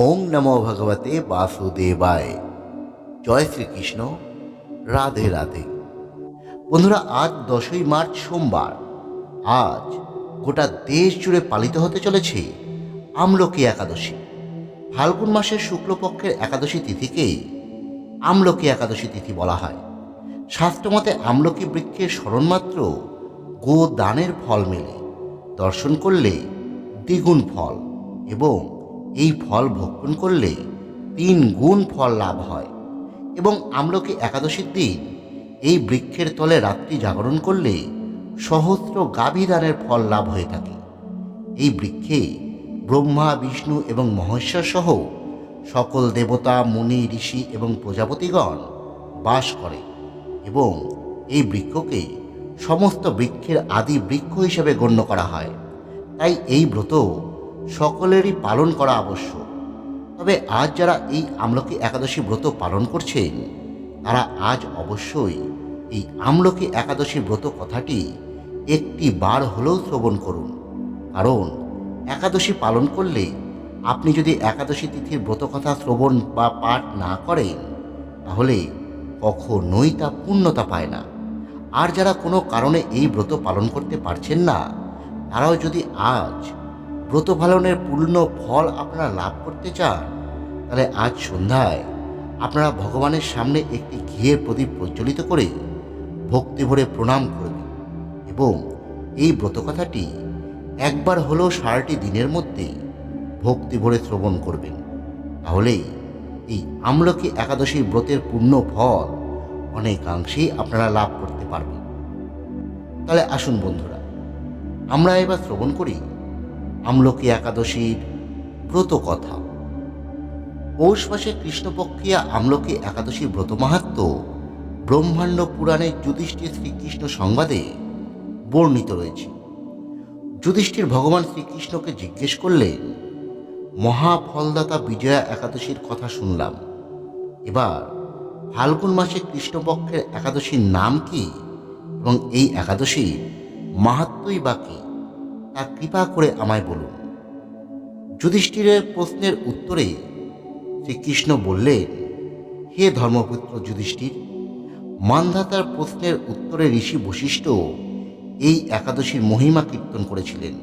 ওং নমো ভগবতে বাসুদেবায়। জয় শ্রীকৃষ্ণ। রাধে রাধে। বন্ধুরা, আজ দশই মার্চ সোমবার। আজ গোটা দেশ জুড়ে পালিত হতে চলেছে আমলকি একাদশী। ফাল্গুন মাসের শুক্লপক্ষের একাদশী তিথিকেই আমলকি একাদশী তিথি বলা হয়। শাস্ত্রমতে আমলকি বৃক্ষের স্মরণমাত্র গো দানের ফল মেলে। দর্শন করলে দ্বিগুণ ফল এবং এই ফল ভক্ষণ করলে তিন গুণ ফল লাভ হয় এবং আমলকি একাদশীর দিন এই বৃক্ষের তলে রাত্রি জাগরণ করলে সহস্র গাভী দানের ফল লাভ হয়ে থাকে। এই বৃক্ষে ব্রহ্মা, বিষ্ণু এবং মহেশ্বর সহ সকল দেবতা, মুনি, ঋষি এবং প্রজাপতিগণ বাস করে এবং এই বৃক্ষকে সমস্ত বৃক্ষের আদি বৃক্ষ হিসেবে গণ্য করা হয়। তাই এই ব্রত সকলেরই পালন করা আবশ্যক। তবে আজ যারা এই আমলকি একাদশী ব্রত পালন করছেন, তারা আজ অবশ্যই এই আমলকি একাদশী ব্রত কথাটি একটি বার হলেও শ্রবণ করুন। কারণ একাদশী পালন করলে আপনি যদি একাদশী তিথির ব্রত কথা শ্রবণ বা পাঠ না করেন, তাহলে কখনোই তা পূর্ণতা পায় না। আর যারা কোনো কারণে এই ব্রত পালন করতে পারছেন না, তারাও যদি আজ ব্রত পালনের পূর্ণ ফল আপনারা লাভ করতে চান, তাহলে আজ সন্ধ্যায় আপনারা ভগবানের সামনে একটি ঘিয়ের প্রদীপ প্রজ্বলিত করে ভক্তি ভরে প্রণাম করবেন এবং এই ব্রতকথাটি একবার হলেও সারাটি দিনের মধ্যে ভক্তি ভরে শ্রবণ করবেন। তাহলেই এই আমলকি একাদশী ব্রতের পূর্ণ ফল অনেকাংশেই আপনারা লাভ করতে পারবেন। তাহলে আসুন বন্ধুরা, আমরা এবার শ্রবণ করি আমলকি একাদশীর ব্রত কথা পৌষ মাসে কৃষ্ণপক্ষিয়া আমলকি একাদশী ব্রত মাহাত্ম ব্রহ্মাণ্ড পুরাণের যুধিষ্ঠির শ্রীকৃষ্ণ সংবাদে বর্ণিত রয়েছে। যুধিষ্ঠির ভগবান শ্রীকৃষ্ণকে জিজ্ঞেস করলেন, মহাফলদাতা বিজয়া একাদশীর কথা শুনলাম। এবার ফাল্গুন মাসে কৃষ্ণপক্ষের একাদশীর নাম কি এবং এই একাদশীর মাহাত্মই বা কী? তা কৃপা করে আমায় বলুন। যুধিষ্ঠিরের প্রশ্নের উত্তরে শ্রীকৃষ্ণ বললেন হে ধর্মপুত্র যুধিষ্ঠির, মানধাতার প্রশ্নের উত্তরে ঋষি বশিষ্ঠ এই একাদশীর মহিমা কীর্তন করেছিলেন।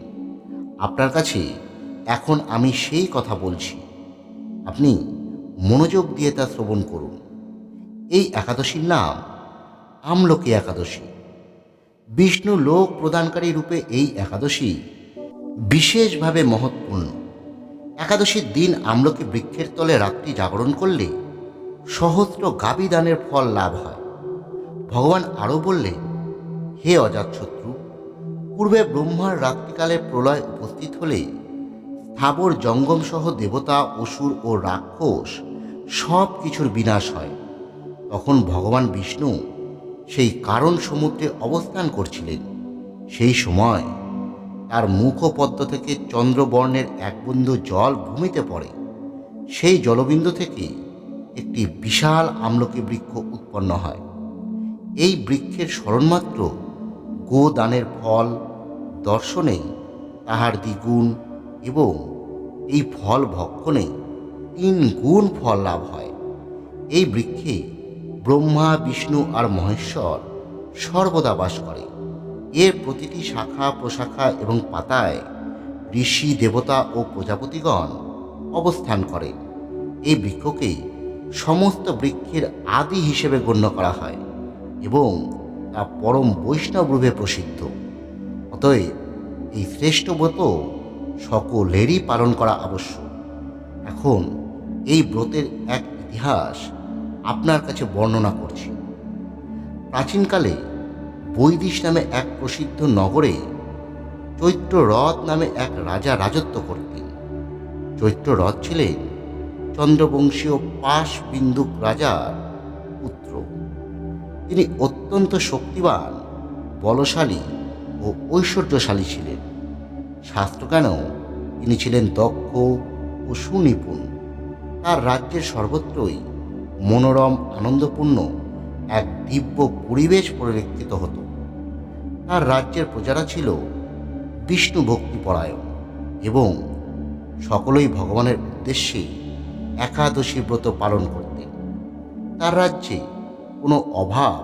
আপনার কাছে এখন আমি সেই কথা বলছি। আপনি মনোযোগ দিয়ে তা শ্রবণ করুন। এই একাদশীর নাম আমলকি একাদশী। বিষ্ণু লোক প্রদানকারী রূপে এই একাদশী বিশেষভাবে মহৎপূর্ণ। একাদশীর দিন আমলকি বৃক্ষের তলে রাত্রি জাগরণ করলে সহস্র গাবি দানের ফল লাভ হয়। ভগবান আরও বললেন হে অজাতশত্রু পূর্বে ব্রহ্মার রাত্রিকালে প্রলয় উপস্থিত হলে স্থাবর জঙ্গম সহ দেবতা, অসুর ও রাক্ষস সব কিছুর বিনাশ হয়। তখন ভগবান বিষ্ণু সেই কারণ সমুদ্রে অবস্থান করছিলেন। সেই সময় তার মুখপদ্ম থেকে চন্দ্রবর্ণের এক বিন্দু জল ভূমিতে পড়ে। সেই জলবিন্দু থেকে একটি বিশাল আমলকি বৃক্ষ উৎপন্ন হয়। এই বৃক্ষের স্মরণমাত্র গোদানের ফল দর্শনে তাহার দ্বিগুণ এবং এই ফল ভক্ষণে তিন গুণ ফল লাভ হয়। এই বৃক্ষে ব্রহ্মা, বিষ্ণু আর মহেশ্বর সর্বদা বাস করে। এর প্রতিটি শাখা, প্রশাখা এবং পাতায় ঋষি, দেবতা ও প্রজাপতিগণ অবস্থান করে। এই বৃক্ষকে সমস্ত বৃক্ষের আদি হিসেবে গণ্য করা হয় এবং তা পরম বৈষ্ণব রূপে প্রসিদ্ধ। অতএব এই শ্রেষ্ঠ ব্রত সকলেরই পালন করা আবশ্যক। এখন এই ব্রতের এক ইতিহাস আপনার কাছে বর্ণনা করছি। প্রাচীনকালে বৈদিশ নামে এক প্রসিদ্ধ নগরে চৈত্র চৈত্ররথ নামে এক রাজা রাজত্ব করতেন। চৈত্ররথ ছিলেন চন্দ্রবংশীয় পাশ বিন্দুক রাজার পুত্র। তিনি অত্যন্ত শক্তিবান, বলশালী ও ঐশ্বর্যশালী ছিলেন। শাস্ত্রজ্ঞানেও তিনি ছিলেন দক্ষ ও সুনিপুণ। তার রাজ্যের সর্বত্রই মনোরম, আনন্দপূর্ণ এক দিব্য পরিবেশ পরিলক্ষিত হতো। তার রাজ্যের প্রজারা ছিল বিষ্ণু ভক্তিপরায়ণ এবং সকলেই ভগবানের উদ্দেশ্যে একাদশী ব্রত পালন করতেন। তার রাজ্যে কোনো অভাব,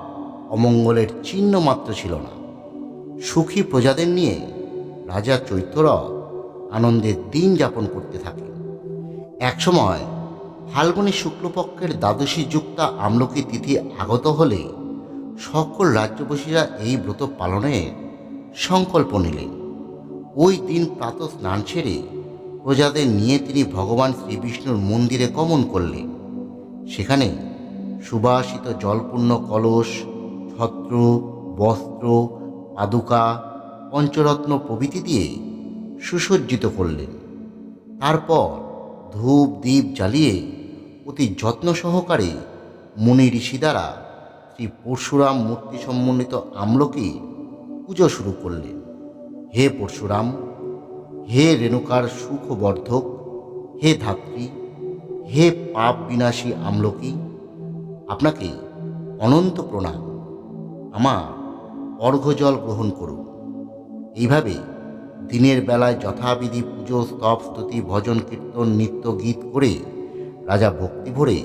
অমঙ্গলের চিহ্ন মাত্র ছিল না। সুখী প্রজাদের নিয়ে রাজা চৈত্যরথ আনন্দের দিন যাপন করতে থাকেন। একসময় ফাল্গুনী শুক্লপক্ষের দ্বাদশী যুক্তা আমলকি তিথি আগত হলে সকল রাজ্যবাসীরা এই ব্রত পালনে সংকল্প নিলেন। ওই দিন প্রাত স্নান সেরে প্রজাদের নিয়ে তিনি ভগবান শ্রীবিষ্ণুর মন্দিরে গমন করলেন। সেখানে সুবাসিত জলপূর্ণ কলস, ছত্র, বস্ত্র, পাদুকা, পঞ্চরত্ন প্রভৃতি দিয়ে সুসজ্জিত করলেন। তারপর ধূপ দ্বীপ জ্বালিয়ে অতি যত্ন সহকারে মুনি ঋষি দ্বারা শ্রী পরশুরাম মূর্তি সম্বন্ধিত আমলকি পুজো শুরু করলেন। হে পরশুরাম, হে রেণুকার সুখবর্ধক, হে ধাত্রী, হে পাপ বিনাশী আমলকি, আপনাকে অনন্ত প্রণাম। আমার অর্ঘ্যজল গ্রহণ করুন। এইভাবে দিনের বেলায় যথাবিধি পুজো, স্তব, স্তুতি, ভজন, কীর্তন, নৃত্য গীত করে রাজা ভক্তি ভরে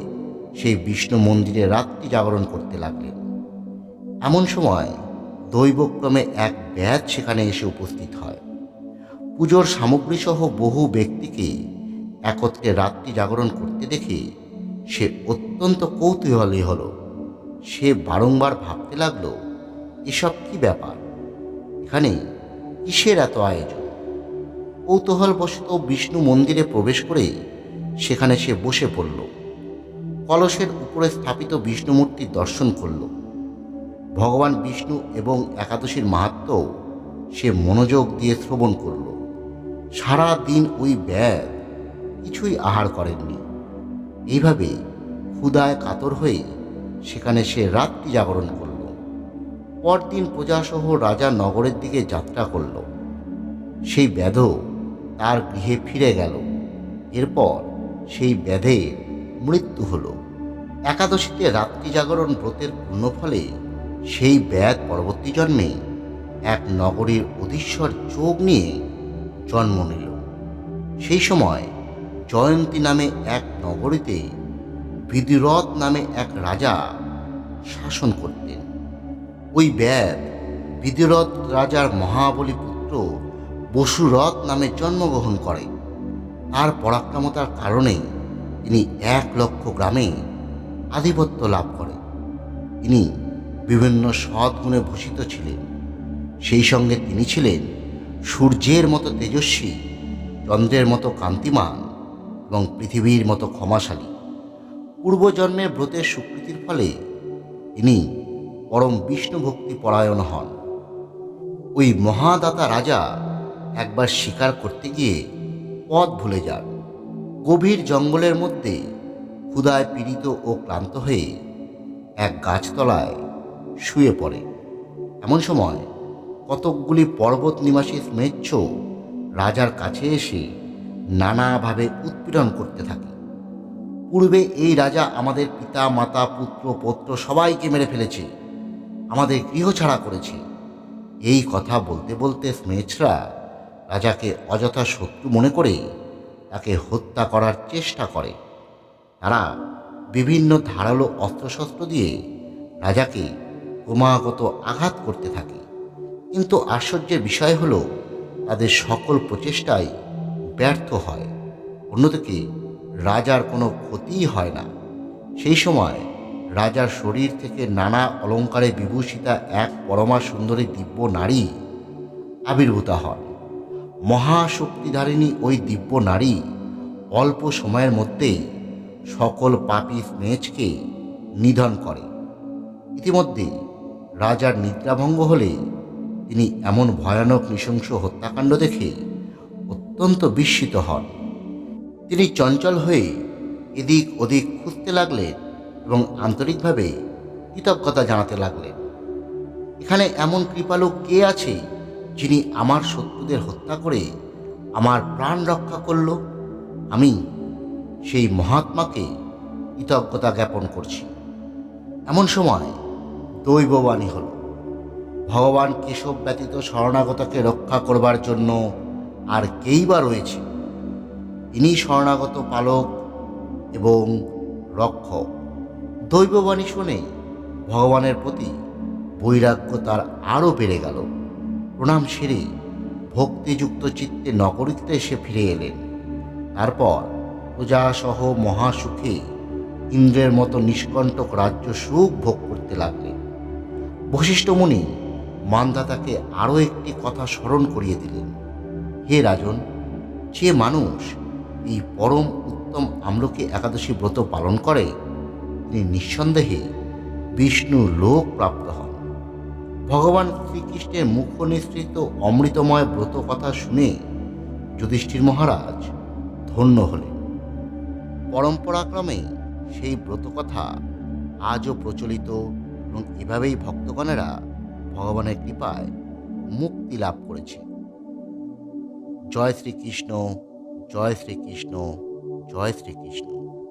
সেই বিষ্ণু মন্দিরে রাত্রি জাগরণ করতে লাগলেন। এমন সময় দৈবক্রমে এক ব্যাধ সেখানে এসে উপস্থিত হয়। পুজোর সামগ্রীসহ বহু ব্যক্তিকে একত্রে রাত্রি জাগরণ করতে দেখে সে অত্যন্ত কৌতূহলী হলো। সে বারংবার ভাবতে লাগল, এসব কি ব্যাপার? এখানে কিসের এত আয়োজন? কৌতূহলবশত বিষ্ণু মন্দিরে প্রবেশ করে সেখানে সে বসে পড়ল। কলসের উপরে স্থাপিত বিষ্ণু মূর্তির দর্শন করল। ভগবান বিষ্ণু এবং একাদশীর মাহাত্ম সে মনোযোগ দিয়ে শ্রবণ করল। সারা দিন ওই ব্যাগ কিছুই আহার করেননি। এইভাবে ক্ষুদায় কাতর হয়ে সেখানে সে রাত্রি জাগরণ করল। পরদিন প্রজাসহ রাজা নগরের দিকে যাত্রা করল। সেই ব্যাধ তার গৃহে ফিরে গেল। এরপর সেই ব্যাধে মৃত্যু হলো। একাদশীতে রাত্রি জাগরণ ব্রতের পুণ্যফলে সেই ব্যাধ পরবর্তী জন্মে এক নগরীর অধীশ্বর চোখ নিয়ে জন্ম নিল। সেই সময় জয়ন্তী নামে এক নগরীতে বিধিরথ নামে এক রাজা শাসন করতেন। ওই ব্যাদ বিধিরথ রাজার মহাবলী পুত্র বসুরথ নামে জন্মগ্রহণ করে। তার পরাক্রমতার কারণে তিনি এক লক্ষ গ্রামে আধিপত্য লাভ করেন তিনি বিভিন্ন সদ্গুণে ভূষিত ছিলেন। সেই সঙ্গে তিনি ছিলেন সূর্যের মতো তেজস্বী, চন্দ্রের মতো কান্তিমান এবং পৃথিবীর মতো ক্ষমাশালী। পূর্বজন্মের ব্রতের স্বীকৃতির ফলে তিনি পরম বিষ্ণু ভক্তি পরায়ণ হন। ওই মহাদাতা রাজা একবার শিকার করতে গিয়ে পথ ভুলে যান। গভীর জঙ্গলের মধ্যে ক্ষুদায় পীড়িত ও ক্লান্ত হয়ে এক গাছতলায় শুয়ে পড়ে। এমন সময় কতকগুলি পর্বত নিবাসী স্মেচ্ছ রাজার কাছে এসে নানাভাবে উৎপীড়ন করতে থাকে। পূর্বে এই রাজা আমাদের পিতা, মাতা, পুত্র, পৌত্র সবাইকে মেরে ফেলেছে। আমাদের গৃহ ছাড়া করেছে। এই কথা বলতে বলতে স্মেচ্ছরা রাজাকে অযথা শত্রু মনে করে তাকে হত্যা করার চেষ্টা করে। তারা বিভিন্ন ধারালো অস্ত্রশস্ত্র দিয়ে রাজাকে ক্রমাগত আঘাত করতে থাকে। কিন্তু আশ্চর্যের বিষয় হলো, তাদের সকল প্রচেষ্টাই ব্যর্থ হয়। অন্যদিকে রাজার কোনো ক্ষতিই হয় না। সেই সময় রাজার শরীর থেকে নানা অলঙ্কারে বিভূষিতা এক পরমা সুন্দরী দিব্য নারী আবির্ভূতা হন। মহাশক্তিধারিণী ওই দিব্য নারী অল্প সময়ের মধ্যেই সকল পাপী স্নেচকে নিধন করে। ইতিমধ্যে রাজার নিদ্রাভঙ্গ হলে তিনি এমন ভয়ানক নৃশংস হত্যাকাণ্ড দেখে অত্যন্ত বিস্মিত হন। তিনি চঞ্চল হয়ে এদিক ওদিক খুঁজতে লাগলেন। এবং আন্তরিকভাবে কৃতজ্ঞতা জানাতে লাগলেন। এখানে এমন কৃপালু কে আছে যিনি আমার শত্রুদের হত্যা করে আমার প্রাণ রক্ষা করল? আমি সেই মহাত্মাকে কৃতজ্ঞতা জ্ঞাপন করছি। এমন সময় দৈববাণী হল। ভগবান কেশব ব্যতীত শরণাগতকে রক্ষা করবার জন্য আর কেই বা রয়েছে? ইনি শরণাগত পালক এবং রক্ষক। দৈববাণী শুনে ভগবানের প্রতি বৈরাগ্য তার আরও বেড়ে গেল। প্রণাম সেরে ভক্তিযুক্ত চিত্তে নগরীতে এসে ফিরে এলেন। তারপর প্রজাসহ মহাসুখে ইন্দ্রের মতো নিষ্কণ্টক রাজ্য সুখ ভোগ করতে লাগলেন। বশিষ্ঠ মুনি মান্ধাতাকে আরও একটি কথা স্মরণ করিয়ে দিলেন। হে রাজন, যে মানুষ এই পরম উত্তম আমলকি একাদশী ব্রত পালন করে তিনি নিঃসন্দেহে বিষ্ণু লোক প্রাপ্ত হন। ভগবান শ্রীকৃষ্ণের মুখ নিঃসৃত অমৃতময় ব্রত কথা শুনে যুধিষ্ঠির মহারাজ ধন্য হলেন। পরম্পরাক্রমে সেই ব্রত কথা আজও প্রচলিত এবং এভাবেই ভক্তগণেরা ভগবানের কৃপায় মুক্তি লাভ করেছে। জয় শ্রীকৃষ্ণ জয় শ্রীকৃষ্ণ জয় শ্রীকৃষ্ণ।